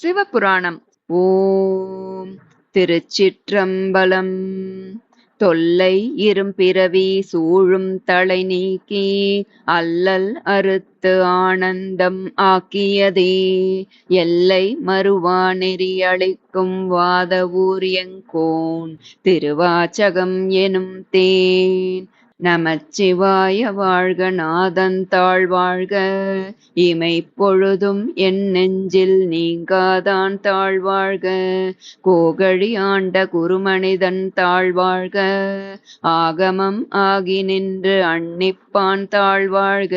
சிவபுராணம். ஓம் திருச்சிற்றம்பலம். தொல்லை இரும்பிறவி சூழும் தலை நீக்கி அல்லல் அறுத்து ஆனந்தம் ஆக்கியதே. எல்லை மறுவா நெறியளிக்கும் வாத ஊரியங்கோன் திருவாச்சகம் எனும் தேன். நமச்சிவாய வாழ்க நாதன் தாழ்வாழ்க இமை பொழுதும் என் நெஞ்சில் நீங்காதான் தாழ்வாழ்க கோகழி ஆண்ட குருமனிதன் தாழ்வாழ்க ஆகமம் ஆகி நின்று அன்னிப்பான் தாழ்வாழ்க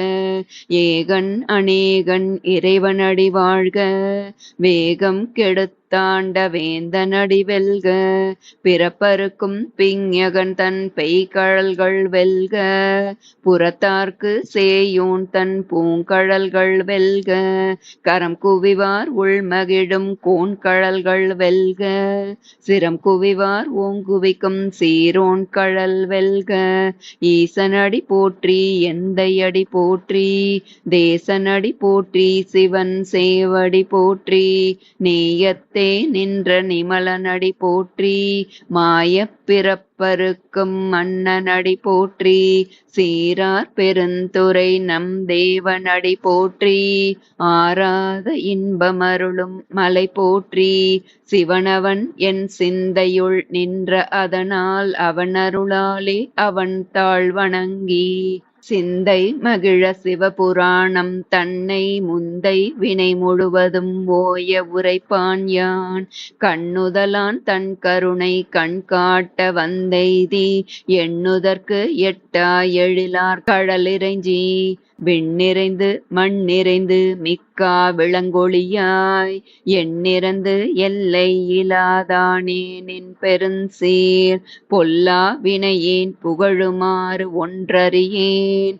ஏகன் அநேகன் இறைவனடி வாழ்க. வேகம் கெடுத்த தாண்ட வேந்தனடி வெல்க பிறப்பருக்கும் பிஞகன் தன் பெய்கழல்கள் வெல்க புறத்தார்க்கு சேயோன் தன் பூங்கழல்கள் வெல்க கரம் குவிவார் உள்மகிழும் கோண்கழல்கள் வெல்க சிரம் குவிவார் ஓங்குவிக்கும் சீரோன் கழல் வெல்க ஈசனடி போற்றி எந்தையடி போற்றி தேசனடி போற்றி சிவன் சேவடி போற்றி நேயத்தே நின்ற நிமலனடி போற்றி மாயப் பிறப்பருக்கும் மன்னனடி போற்றி சீரார் பெருந்துரை நம் தேவனடி போற்றி ஆராத இன்பமருளும் மலை போற்றி சிவனவன் என் சிந்தையுள் நின்ற அதனால் அவனருளாலே அவன் தாழ் வணங்கி சிந்தை மகிழ சிவபுராணம் தன்னை முந்தை வினை முழுவதும் ஓய உரைப்பான் யான். கண்ணுதலான் தன் கருணை கண் காட்ட வந்தெய்தி எண்ணுதற்கு எட்டா எழிலார் கடலிறைஞ்சி. விண் நிறைந்து மண் நிறைந்து மிக்கா விளங்கொழியாய். எண்ணிறந்து எல்லை இலாதானே நின் பெருஞ்சீர். பொல்லா வினையேன் புகழுமாறு ஒன்றறியேன்.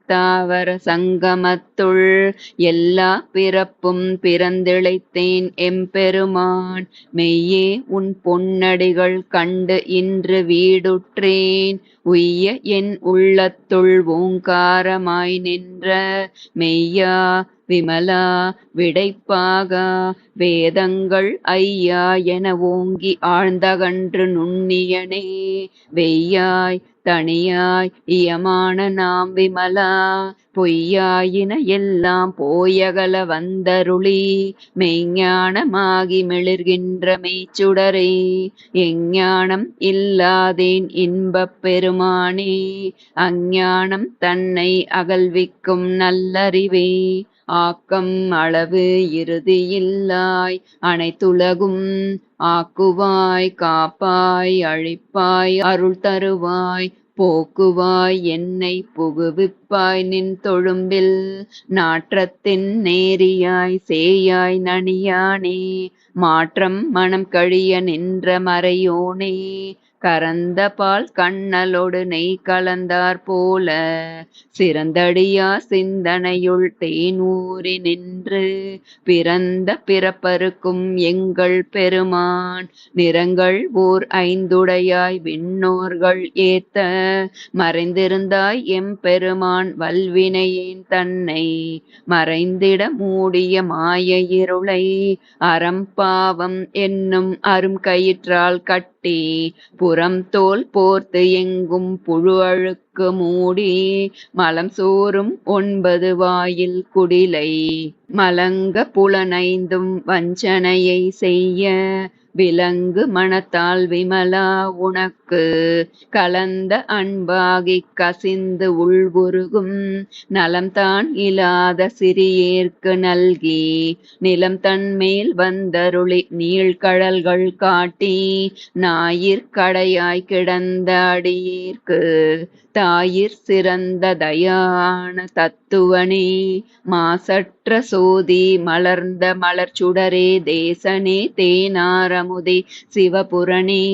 தாவர சங்கமத்துள் எல்லா பிறப்பும் பிறந்திழைத்தேன் எம்பெருமான். மெய்யே உன் பொன்னடிகள் கண்டு இன்று வீடுற்றேன். உய்ய என் உள்ளத்துள் ஓங்காரமாய் நின்ற மெய்யா விமலா விடைப்பாகா வேதங்கள் ஐயா என ஓங்கி ஆழ்ந்தகன்று நுண்ணியனே. வெய்யாய் தனியாய் இயமான நாம் விமலா பொய்யாயின எல்லாம் போயகல வந்தருளி மெய்ஞானமாகி மிளிர்கின்ற மெய்ச்சுடரே எஞ்ஞானம் இல்லாதேன் இன்பப் பெருமானே அஞ்ஞானம் தன்னை அகல்விக்கும் நல்லறிவே ஆக்கம் அளவு இறுதியில்லாய் அனைத்துலகும் ஆக்குவாய் காப்பாய் அழிப்பாய் அருள் தருவாய் போக்குவாய் என்னை புகுவிப்பாய் நின் தொழும்பில் நாற்றத்தின் நேரியாய் சேயாய் நனியானே மாற்றம் மனம் கழிய நின்ற மறையோனே கரந்த பால் கண்ணலோடு நெய் கலந்தார் போல சிறந்தடியா சிந்தனையுள் தேனூறி நின்று பிறந்த பிறப்பருக்கும் எங்கள் பெருமான் நிறங்கள் ஓர் ஐந்துடையாய் விண்ணோர்கள் ஏத்த மறைந்திருந்தாய் எம் பெருமான் வல்வினையேன் தன்னை மறைந்திட மூடிய மாய இருளை அறம்பாவம் என்னும் அரும் கயிற்றால் கட்டி புறம் தோல் போர்த்து எங்கும் புழு அழுக்கு மூடி மலம் சோறும் ஒன்பது வாயில் குடிலை மலங்க புலனைந்தும் வஞ்சனையை செய்ய விலங்கு மனத்தால் விமலா உனக்கு. கலந்த அன்பாகி கசிந்து உள்வுருகும் நலம்தான் இல்லாத சிறியேற்கு நல்கி. நிலம் தன்மேல் வந்தருளி நீழ்கழல்கள் காட்டி ஞாயிற்கடையாய் கிடந்த அடியேற்கு. தாயிற் சிறந்த தயான தத்துவனே மாசற்ற சோதி மலர்ந்த மலர்ச்சுடரே தேசனே தேனாரமுதே சிவபுரணே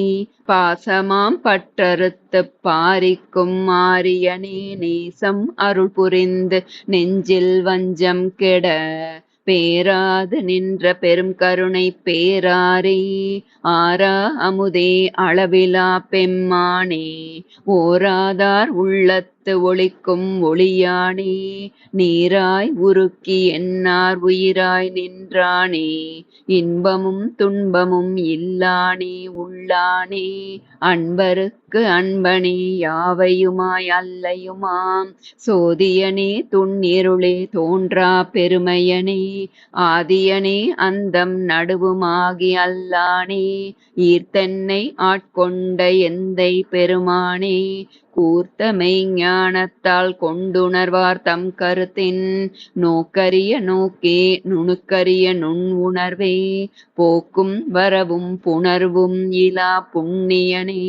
பாசமாம் பற்றறுத்துப் பாரிக்கும் மாரியனே நேசம் அருள் புரிந்து நெஞ்சில் வஞ்சம் கெட பேராது நின்ற பெரும் கருணை பேராரே. ஆரா அமுதே அளவிலா பெம்மானே. ஓராதார் உள்ளத்து ஒளிக்கும் ஒளியானே நீராய் உருக்கி என்னார் உயிராய் நின்றானே இன்பமும் துன்பமும் இல்லானே உள்ளானே அன்பருக்கு அன்பனே யாவையுமாய் அல்லையுமாம் சோதியனே துண்ணிருளே தோன்றா பெருமையனே ஆதியனே அந்தம் நடுவுமாகி அல்லானே ஈர்த்தென்னை ஆட்கொண்ட எந்தை பெருமானே கூர்த்த மெய்ஞானத்தால் கொண்டுணர்வார் தம் கருத்தின். நோக்கரிய நோக்கே நுணுக்கரிய நுண் உணர்வே போக்கும் வரவும் புணர்வும் இலா புண்ணியனே.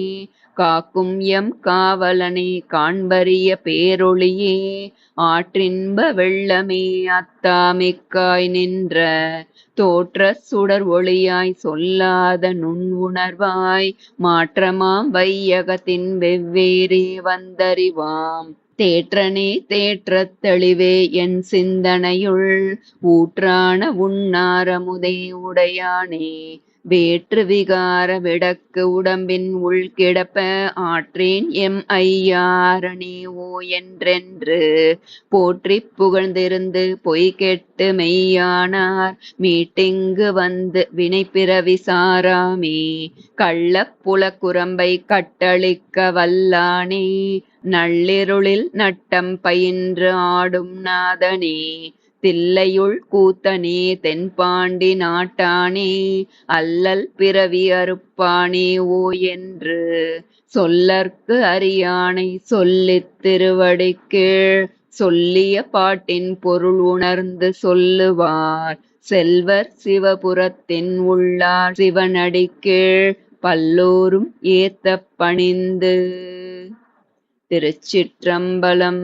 காக்கும் எம் காவலனே காண்பறிய பேரொளியே. ஆற்றின்ப வெள்ளமே அத்தாமிக்காய் நின்ற தோற்ற சுடர் ஒளியாய் சொல்லாத நுண் உணர்வாய் மாற்றமாம் வையகத்தின் வெவ்வேறே வந்தறிவாம். தேற்றனே தேற்றத் தெளிவே என் சிந்தனையுள். ஊற்றான உண்ணாரமுதே உடையானே. வேற்று விகார விடக்கு உடம்பின் உள் கிடப்ப ஆற்றேன் எம் ஐயாரணே ஓ என்றென்று. போற்றி புகழ்ந்திருந்து பொய் கெட்டு மெய்யானார். மீட்டிங்கு வந்து வினைப்பிறவி சாராமே. கள்ளப்புல குரம்பை கட்டளிக்க வல்லானே. நள்ளிருளில் நட்டம் பயின்று ஆடும் நாதனே. தில்லையுள் கூத்தனே தென்பாண்டி நாட்டானே அல்லல் பிறவி அறுப்பானே ஓ என்று சொல்லற்கு அறியானை சொல்லித் திருவடிக்கீழ் சொல்லிய பாட்டின் பொருள் உணர்ந்து சொல்லுவார். செல்வர் சிவபுரத்தின் உள்ளார் சிவனடிக்கீழ் பல்லோரும் ஏத்த பணிந்து. திருச்சிற்றம்பலம்